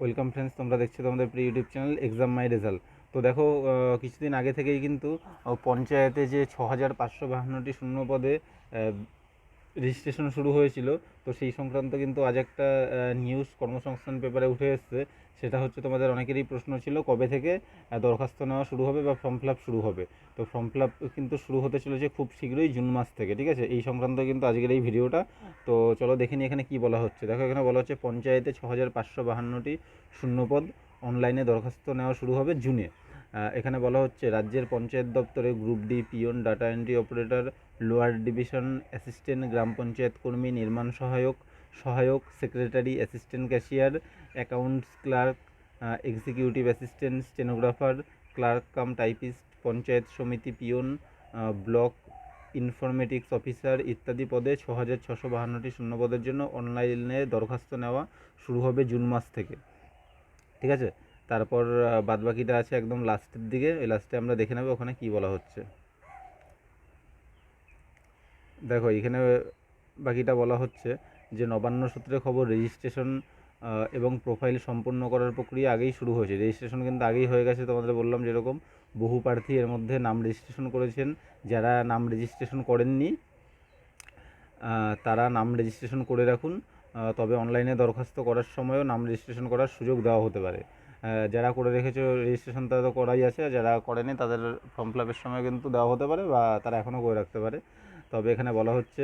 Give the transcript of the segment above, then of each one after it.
Welcome friends, তোমরা দেখছ তোমাদের pre YouTube channel exam my result তো দেখো কিছুদিন আগে থেকেই কিন্তু পঞ্চায়েতে যে ছ হাজার পাঁচশো বাহান্নটি শূন্য পদে রেজিস্ট্রেশন শুরু হয়েছিল, তো সেই সংক্রান্ত কিন্তু আজ একটা নিউজ কর্মসংস্থান পেপারে উঠে এসছে। সেটা হচ্ছে তোমাদের অনেকেরই প্রশ্ন ছিল, কবে থেকে দরখাস্ত নেওয়া শুরু হবে বা ফর্ম ফিল শুরু হবে? তো ফর্ম ফিল কিন্তু শুরু হতে চলেছে খুব শীঘ্রই জুন মাস থেকে, ঠিক আছে? এই সংক্রান্ত কিন্তু আজকের এই ভিডিওটা। তো চলো দেখে নিই এখানে কী বলা হচ্ছে। দেখো এখানে বলা হচ্ছে, পঞ্চায়েতে ছ হাজার পাঁচশো বাহান্নটি শূন্যপদ অনলাইনে দরখাস্ত নেওয়া শুরু হবে জুনে। এখানে বলা হচ্ছে রাজ্যের পঞ্চায়েত দপ্তরে group D peon data entry operator, lower division assistant, গ্রাম পঞ্চায়েত কর্মী, নির্মাণ সহায়ক সহায়ক, secretary, assistant cashier, accounts clerk executive assistant, stenographer, clerk cum typist, panchayat samiti peon block informatics officer ইত্যাদি পদে ছ হাজার ছশো বাহান্নটি শূন্যপদের জন্য অনলাইনে দরখাস্ত নেওয়া শুরু হবে জুন মাস থেকে। ঠিক আছে? তারপর বাদবাকিটা আছে একদম লাস্টের দিকে। ওই লাস্টে আমরা দেখে নেব ওখানে কী বলা হচ্ছে। দেখো, এখানে বাকিটা বলা হচ্ছে যে, নবান্ন সূত্রে খবর রেজিস্ট্রেশন এবং প্রোফাইল সম্পন্ন করার প্রক্রিয়া আগেই শুরু হয়েছে। রেজিস্ট্রেশন কিন্তু আগেই হয়ে গেছে, তোমাদের বললাম যেরকম। বহু প্রার্থী এর মধ্যে নাম রেজিস্ট্রেশন করেছেন। যারা নাম রেজিস্ট্রেশন করেননি তারা নাম রেজিস্ট্রেশন করে রাখুন। তবে অনলাইনে দরখাস্ত করার সময়ও নাম রেজিস্ট্রেশন করার সুযোগ দেওয়া হতে পারে। যারা করে রেখেছো রেজিস্ট্রেশন তারা তো করাই আছে। যারা করেনি, তাদের ফর্ম ফিল আপের সময় কিন্তু দেওয়া হতে পারে বা তারা এখনও করে রাখতে পারে। তবে এখানে বলা হচ্ছে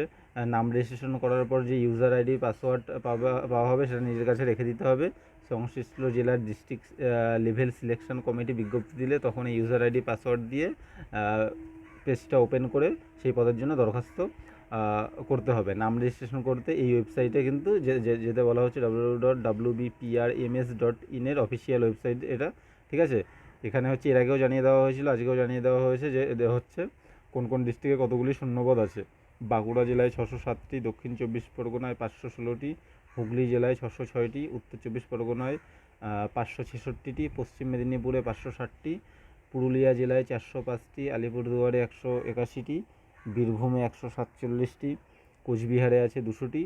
নাম রেজিস্ট্রেশন করার পর যে ইউজার আইডি পাসওয়ার্ড পাওয়া পাওয়া হবে, সেটা নিজের কাছে রেখে দিতে হবে। সংশ্লিষ্ট জেলার ডিস্ট্রিক্ট লেভেল সিলেকশন কমিটি বিজ্ঞপ্তি দিলে তখন এই ইউজার আইডি পাসওয়ার্ড দিয়ে পেজটা ওপেন করে সেই পদের জন্য দরখাস্ত। করতে হবে। নাম রেজিস্ট্রেশন করতে এই ওয়েবসাইটে কিন্তু যেতে বলা হচ্ছে W dot W BPRMS dot ইনের অফিসিয়াল ওয়েবসাইট এটা, ঠিক আছে? এখানে হচ্ছে এর আগেও জানিয়ে দেওয়া হয়েছিল আজকেও জানিয়ে দেওয়া হয়েছে যে হচ্ছে কোন কোন ডিস্ট্রিক্টে কতগুলি শূন্যপদ আছে। বাঁকুড়া জেলায় ছশো সাতটি, দক্ষিণ চব্বিশ পরগনায় পাঁচশো ষোলোটি, হুগলি জেলায় ছশো ছয়টি, উত্তর চব্বিশ পরগনায় পাঁচশো ছেষট্টিটি, পশ্চিম মেদিনীপুরে পাঁচশো ষাটটি, পুরুলিয়া জেলায় চারশো পাঁচটি, আলিপুরদুয়ারে একশো একাশিটি বীরভূমে একশো সাতচল্লিশটি, কোচবিহারে আছে দুশোটি,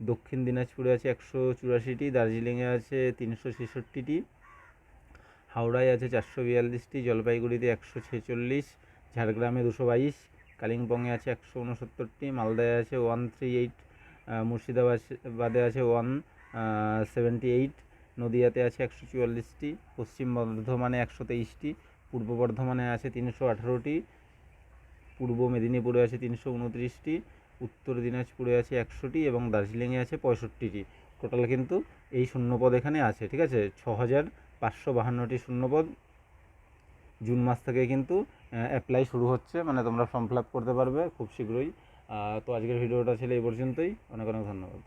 দক্ষিণ দিনাজপুরে আছে একশো চুরাশিটি, দার্জিলিংয়ে আছে তিনশো ছেষট্টিটি, হাওড়ায় আছে চারশো বিয়াল্লিশটি, জলপাইগুড়িতে একশো ছেচল্লিশ, ঝাড়গ্রামে দুশো বাইশ, কালিম্পংয়ে আছে একশো উনসত্তরটি মালদায় আছে ওয়ান থ্রি এইট মুর্শিদাবাদে আছে ওয়ান সেভেন্টি এইট, নদিয়াতে আছে একশো চুয়াল্লিশটি, পশ্চিম বর্ধমানে একশো তেইশটি, পূর্ব বর্ধমানে আছে তিনশো আঠারোটি পূর্ব মেদিনীপুরে আছে তিনশো উনত্রিশটি, উত্তর দিনাজপুরে আছে একশোটি এবং দার্জিলিংয়ে আছে পঁয়ষট্টিটি। টোটাল কিন্তু এই শূন্যপদ এখানে আছে, ঠিক আছে? ছ হাজার পাঁচশো বাহান্নটি শূন্যপদ। জুন মাস থেকে কিন্তু অ্যাপ্লাই শুরু হচ্ছে মানে তোমরা ফর্ম ফিল আপ করতে পারবে খুব শীঘ্রই। তো আজকের ভিডিওটা ছিল এই পর্যন্তই। অনেক অনেক ধন্যবাদ।